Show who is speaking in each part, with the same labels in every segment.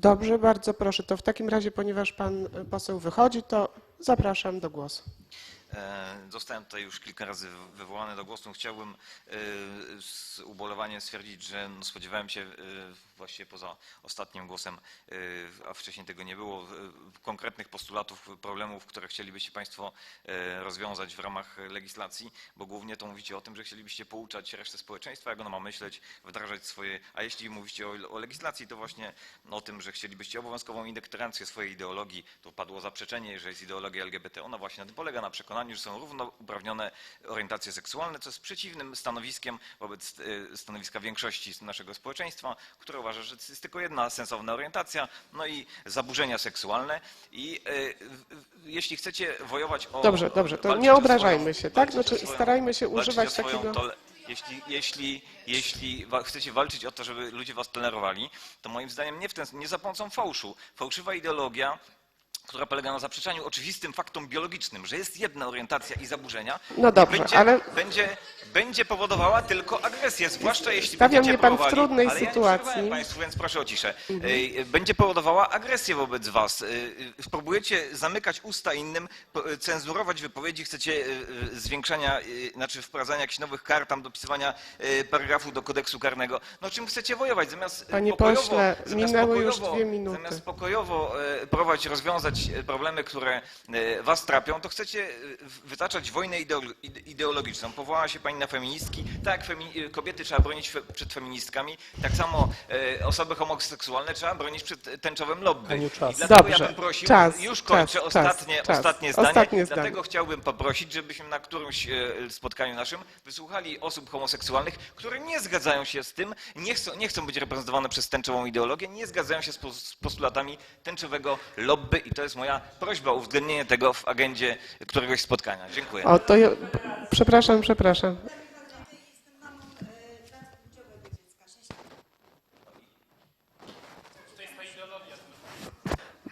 Speaker 1: Dobrze, bardzo proszę. To w takim razie, ponieważ pan e, poseł wychodzi, to zapraszam do głosu.
Speaker 2: E, Zostałem tutaj już kilka razy wywołany do głosu. Chciałbym e, z ubolewaniem stwierdzić, że no spodziewałem się e, właściwie poza ostatnim głosem, a wcześniej tego nie było, konkretnych postulatów, problemów, które chcielibyście Państwo rozwiązać w ramach legislacji, bo głównie to mówicie o tym, że chcielibyście pouczać resztę społeczeństwa, jak ono ma myśleć, wdrażać swoje, a jeśli mówicie o, legislacji, to właśnie o tym, że chcielibyście obowiązkową indoktrynację swojej ideologii, to padło zaprzeczenie, że jest ideologia LGBT, ona właśnie na tym polega, na przekonaniu, że są równouprawnione orientacje seksualne, co jest przeciwnym stanowiskiem wobec e, stanowiska większości naszego społeczeństwa, które uważa, że jest tylko jedna sensowna orientacja, no i zaburzenia seksualne i e, jeśli chcecie wojować o...
Speaker 1: Dobrze, dobrze, to nie obrażajmy
Speaker 2: swoją-
Speaker 1: się, tak? Znaczy,
Speaker 2: swoją-
Speaker 1: starajmy się używać takiego-
Speaker 2: tole- jeśli, jeśli, jeśli chcecie walczyć o to, żeby ludzie was tolerowali, to moim zdaniem nie, w ten, nie za pomocą fałszu. Fałszywa ideologia, która polega na zaprzeczaniu oczywistym faktom biologicznym, że jest jedna orientacja i zaburzenia,
Speaker 1: No dobrze,
Speaker 2: będzie,
Speaker 1: ale-
Speaker 2: będzie, będzie powodowała tylko agresję, zwłaszcza jeśli
Speaker 1: Stawia
Speaker 2: będziecie
Speaker 1: mnie pan w trudnej
Speaker 2: ale
Speaker 1: sytuacji. Mhm.
Speaker 2: Ja państwu, więc proszę o ciszę. Ej, Będzie powodowała agresję wobec was. Ej, ej, Próbujecie zamykać usta innym, cenzurować wypowiedzi, chcecie zwiększania, znaczy wprowadzania jakichś nowych kar, tam dopisywania paragrafu do kodeksu karnego. No czym chcecie wojować? Zamiast
Speaker 1: Panie
Speaker 2: pokojowo,
Speaker 1: pośle,
Speaker 2: zamiast
Speaker 1: minęły już
Speaker 2: pokojowo-
Speaker 1: dwie minuty.
Speaker 2: Zamiast pokojowo e, próbować rozwiązać e, problemy, które e, was trapią, to chcecie e, wytaczać wojnę ideolo- ide- ideologiczną. Powołała się pani na feministki. Tak, femi- kobiety trzeba bronić przed feministkami. Tak samo osoby homoseksualne trzeba bronić przed tęczowym lobby. I dlatego
Speaker 1: Dobrze.
Speaker 2: ja bym prosił,
Speaker 1: Czas,
Speaker 2: już kończę,
Speaker 1: czas,
Speaker 2: ostatnie,
Speaker 1: czas.
Speaker 2: ostatnie zdanie.
Speaker 1: Ostatnie zdanie.
Speaker 2: Dlatego chciałbym poprosić, żebyśmy na którymś spotkaniu naszym wysłuchali osób homoseksualnych, które nie zgadzają się z tym, nie chcą, nie chcą być reprezentowane przez tęczową ideologię, nie zgadzają się z postulatami tęczowego lobby i to jest moja prośba o uwzględnienie tego w agendzie któregoś spotkania. Dziękuję.
Speaker 1: O, to ja, przepraszam, przepraszam.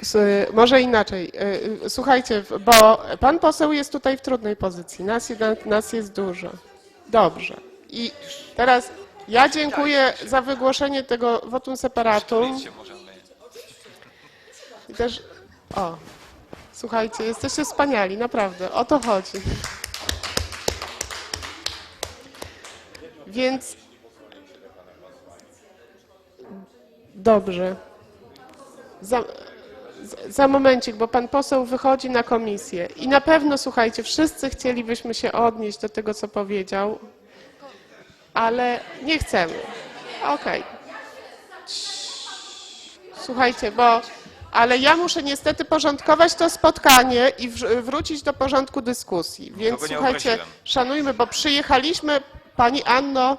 Speaker 1: S- Może inaczej. Y, y, Słuchajcie, bo pan poseł jest tutaj w trudnej pozycji. Nas, nas jest dużo. Dobrze. I teraz ja dziękuję za wygłoszenie tego votum separatum. I też, o, słuchajcie, jesteście wspaniali, naprawdę, o to chodzi. Więc, dobrze. Za, za- momencik, bo pan poseł wychodzi na komisję i na pewno, słuchajcie, wszyscy chcielibyśmy się odnieść do tego, co powiedział, ale nie chcemy. Okej. Słuchajcie, bo ale ja muszę niestety porządkować to spotkanie i wrócić do porządku dyskusji. Więc słuchajcie, szanujmy, bo przyjechaliśmy, pani Anno,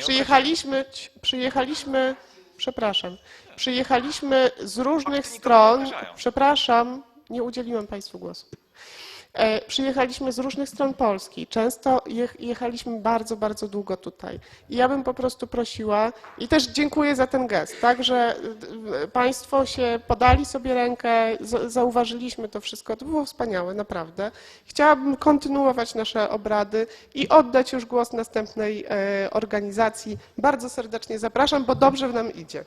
Speaker 1: przyjechaliśmy, przyjechaliśmy, przepraszam, przyjechaliśmy z różnych stron, przepraszam, nie udzieliłam Państwu głosu. E, Przyjechaliśmy z różnych stron Polski. Często jech- jechaliśmy bardzo, bardzo długo tutaj. I ja bym po prostu prosiła i też dziękuję za ten gest, tak, że Państwo się podali sobie rękę, zauważyliśmy to wszystko. To było wspaniałe, naprawdę. Chciałabym kontynuować nasze obrady i oddać już głos następnej e, organizacji. Bardzo serdecznie zapraszam, bo dobrze nam idzie.